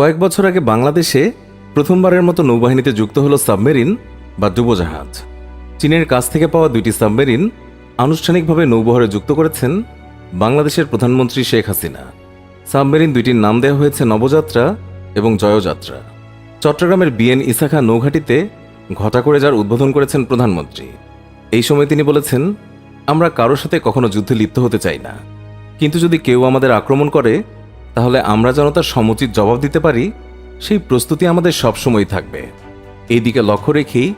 কয়েক বছর আগে বাংলাদেশে প্রথমবারের মতো নৌবাহিনীতে যুক্ত হলো সাবমেরিন বা ডুবোজাহাজ। চীনের কাছ থেকে পাওয়া দুইটি সাবমেরিন আনুষ্ঠানিকভাবে নৌবহরে যুক্ত করেছেন বাংলাদেশের প্রধানমন্ত্রী শেখ হাসিনা। সাবমেরিন দুইটির নাম দেওয়া হয়েছে নবযাত্রা এবং জয়যাত্রা। চট্টগ্রামের বিএন ইসাখা নৌঘাটিতে ঘটা করে যার উদ্বোধন করেছেন প্রধানমন্ত্রী। এই সময় তিনি বলেছেন, আমরা কারোর সাথে কখনো যুদ্ধে লিপ্ত হতে চাই না। কিন্তু যদি কেউ আমাদের আক্রমণ করে তাহলে আমরা যেন তার সমুচিত জবাব দিতে পারি, সেই প্রস্তুতি আমাদের সবসময় থাকবে। এই দিকে লক্ষ্য রেখেই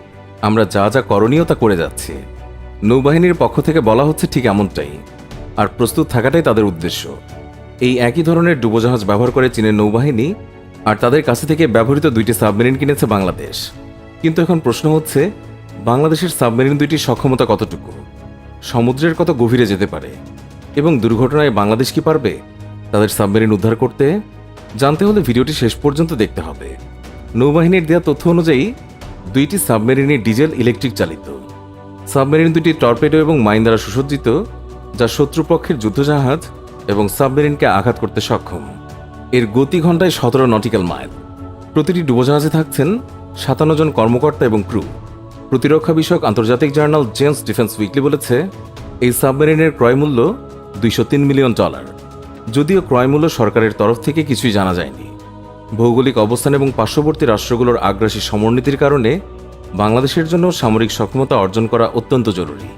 আমরা যা যা করণীয় তা করে যাচ্ছি। নৌবাহিনীর পক্ষ থেকে বলা হচ্ছে ঠিক এমনটাই, আর প্রস্তুত থাকাটাই তাদের উদ্দেশ্য। এই একই ধরনের ডুবোজাহাজ ব্যবহার করে চীনের নৌবাহিনী আর তাদের কাছে থেকে ব্যবহৃত দুইটি সাবমেরিন কিনেছে বাংলাদেশ। কিন্তু এখন প্রশ্ন হচ্ছে, বাংলাদেশের সাবমেরিন দুইটির সক্ষমতা কতটুকু? সমুদ্রের কত গভীরে যেতে পারে? এবং দুর্ঘটনায় বাংলাদেশ কি পারবে? তাদের সাবমেরিন উদ্ধার করতে, জানতে হলে ভিডিওটি শেষ পর্যন্ত দেখতে হবে। নৌবাহিনীর দেওয়া তথ্য অনুযায়ী, দুইটি সাবমেরিনই ডিজেল ইলেকট্রিক চালিত। সাবমেরিন দুটি টর্পেডো এবং মাইন দ্বারা সুসজ্জিত, যা শত্রুপক্ষের যুদ্ধজাহাজ এবং সাবমেরিনকে আঘাত করতে সক্ষম। এর গতি ঘন্টায় সতেরো নটিক্যাল মাইল। প্রতিটি ডুবোজাহাজে থাকছেন সাতান্ন জন কর্মকর্তা এবং ক্রু। প্রতিরক্ষা বিষয়ক আন্তর্জাতিক জার্নাল জেমস ডিফেন্স উইকলি বলেছে, এই সাবমেরিনের ক্রয় মূল্য দুইশো তিন মিলিয়ন ডলার। যদিও ক্রয়মূল্য সরকারের তরফ থেকে কিছুই জানা যায়নি। ভৌগোলিক অবস্থান এবং পার্শ্ববর্তী রাষ্ট্রগুলোর আগ্রাসী সমরনীতির কারণে বাংলাদেশের জন্য সামরিক সক্ষমতা অর্জন করা অত্যন্ত জরুরি।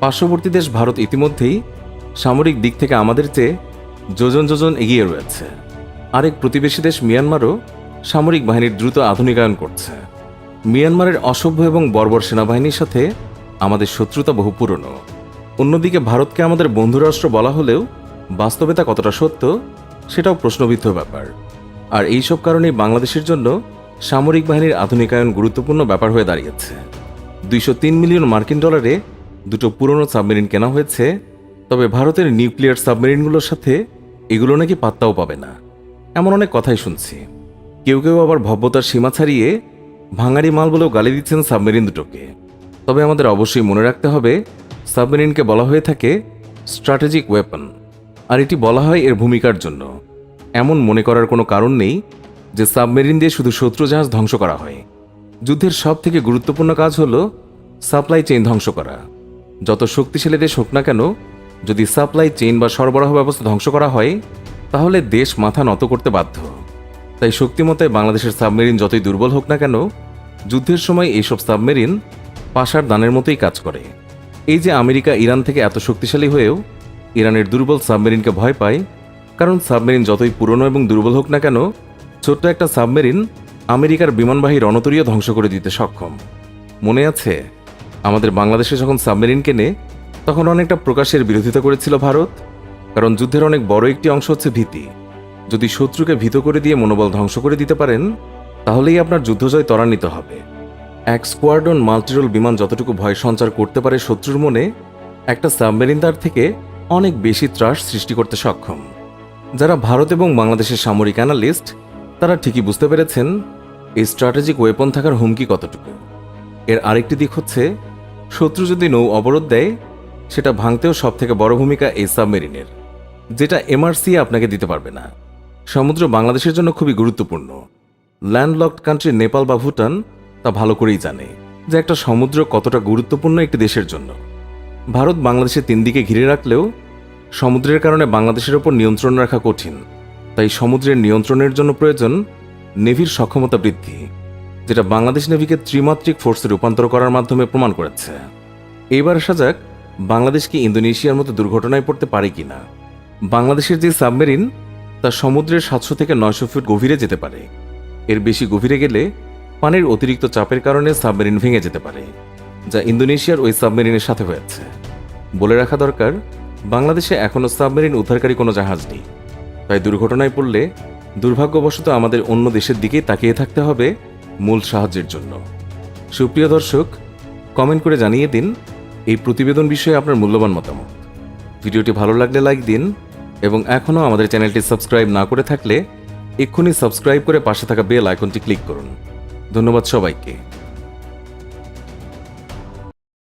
পার্শ্ববর্তী দেশ ভারত ইতিমধ্যেই সামরিক দিক থেকে আমাদের চেয়ে যোজন যোজন এগিয়ে রয়েছে। আরেক প্রতিবেশী দেশ মিয়ানমারও সামরিক বাহিনীর দ্রুত আধুনিকায়ন করছে। মিয়ানমারের অসভ্য এবং বর্বর সেনাবাহিনীর সাথে আমাদের শত্রুতা বহু পুরনো। অন্যদিকে ভারতকে আমাদের বন্ধুরাষ্ট্র বলা হলেও বাস্তবেতা কতটা সত্য সেটাও প্রশ্নবিদ্ধ ব্যাপার। আর এইসব কারণেই বাংলাদেশের জন্য সামরিক বাহিনীর আধুনিকায়ন গুরুত্বপূর্ণ ব্যাপার হয়ে দাঁড়িয়েছে। দুইশো তিন মিলিয়ন মার্কিন ডলারে দুটো পুরনো সাবমেরিন কেনা হয়েছে, তবে ভারতের নিউক্লিয়ার সাবমেরিনগুলোর সাথে এগুলো নাকি পাত্তাও পাবে না। এমন অনেক কথাই শুনছি। কেউ কেউ আবার ভব্যতার সীমা ছাড়িয়ে ভাঙারি মাল বলেও গালি দিচ্ছেন সাবমেরিন দুটোকে। তবে আমাদের অবশ্যই মনে রাখতে হবে, সাবমেরিনকে বলা হয়ে থাকে স্ট্র্যাটেজিক ওয়েপন। আর এটি বলা হয় এর ভূমিকার জন্য। এমন মনে করার কোনো কারণ নেই যে সাবমেরিন দিয়ে শুধু শত্রু জাহাজ ধ্বংস করা হয়। যুদ্ধের সব থেকে গুরুত্বপূর্ণ কাজ হল সাপ্লাই চেইন ধ্বংস করা। যত শক্তিশালী দেশ হোক না কেন, যদি সাপ্লাই চেইন বা সরবরাহ ব্যবস্থা ধ্বংস করা হয়, তাহলে দেশ মাথা নত করতে বাধ্য। তাই শক্তিমতায় বাংলাদেশের সাবমেরিন যতই দুর্বল হোক না কেন, যুদ্ধের সময় এইসব সাবমেরিন পাশার দানের মতোই কাজ করে। এই যে আমেরিকা ইরান থেকে এত শক্তিশালী হয়েও ইরানের দুর্বল সাবমেরিনকে ভয় পায়, কারণ সাবমেরিন যতই পুরনো এবং দুর্বল হোক না কেন, ছোট্ট একটা সাবমেরিন আমেরিকার বিমানবাহী রণতরীয় ধ্বংস করে দিতে সক্ষম। মনে আছে, আমাদের বাংলাদেশে যখন সাবমেরিন কেনে, তখন অনেকটা প্রকাশের বিরোধিতা করেছিল ভারত, কারণ যুদ্ধের অনেক বড় একটি অংশ হচ্ছে ভীতি। যদি শত্রুকে ভীত করে দিয়ে মনোবল ধ্বংস করে দিতে পারেন, তাহলেই আপনার যুদ্ধজয় ত্বরান্বিত হবে। এক স্কোয়াড্রন মাল্টিরোল বিমান যতটুকু ভয় সঞ্চার করতে পারে শত্রুর মনে, একটা সাবমেরিন তার থেকে অনেক বেশি ত্রাস সৃষ্টি করতে সক্ষম। যারা ভারত এবং বাংলাদেশের সামরিক অ্যানালিস্ট, তারা ঠিকই বুঝতে পেরেছেন এই স্ট্র্যাটেজিক ওয়েপন থাকার হুমকি কতটুকু। এর আরেকটি দিক হচ্ছে, শত্রু যদি নৌ অবরোধ দেয়, সেটা ভাঙতেও সব থেকে বড় ভূমিকা এই সাবমেরিনের, যেটা এমআরসি আপনাকে দিতে পারবে না। সমুদ্র বাংলাদেশের জন্য খুবই গুরুত্বপূর্ণ। ল্যান্ডলকড কান্ট্রি নেপাল বা ভুটান তা ভালো করেই জানে যে একটা সমুদ্র কতটা গুরুত্বপূর্ণ একটি দেশের জন্য। ভারত বাংলাদেশের তিন দিকে ঘিরে রাখলেও সমুদ্রের কারণে বাংলাদেশের ওপর নিয়ন্ত্রণ রাখা কঠিন। তাই সমুদ্রের নিয়ন্ত্রণের জন্য প্রয়োজন নেভির সক্ষমতা বৃদ্ধি, যেটা বাংলাদেশ নেভিকে ত্রিমাত্রিক ফোর্সে রূপান্তর করার মাধ্যমে প্রমাণ করেছে। এইবার আসা যাক বাংলাদেশ কি ইন্দোনেশিয়ার মতো দুর্ঘটনায় পড়তে পারে কিনা। বাংলাদেশের যে সাবমেরিন, তা সমুদ্রের সাতশো থেকে নয়শো ফুট গভীরে যেতে পারে। এর বেশি গভীরে গেলে পানির অতিরিক্ত চাপের কারণে সাবমেরিন ভেঙে যেতে পারে, যা ইন্দোনেশিয়ার ওই সাবমেরিনের সাথে হয়েছে। বলে রাখা দরকার, বাংলাদেশে এখনও সাবমেরিন উদ্ধারকারী কোনো জাহাজ নেই। তাই দুর্ঘটনায় পড়লে দুর্ভাগ্যবশত আমাদের অন্য দেশের দিকেই তাকিয়ে থাকতে হবে মূল সাহায্যের জন্য। সুপ্রিয় দর্শক, কমেন্ট করে জানিয়ে দিন এই প্রতিবেদন বিষয়ে আপনার মূল্যবান মতামত। ভিডিওটি ভালো লাগলে লাইক দিন এবং এখনও আমাদের চ্যানেলটি সাবস্ক্রাইব না করে থাকলে এক্ষুনি সাবস্ক্রাইব করে পাশে থাকা বেল আইকনটি ক্লিক করুন। ধন্যবাদ সবাইকে।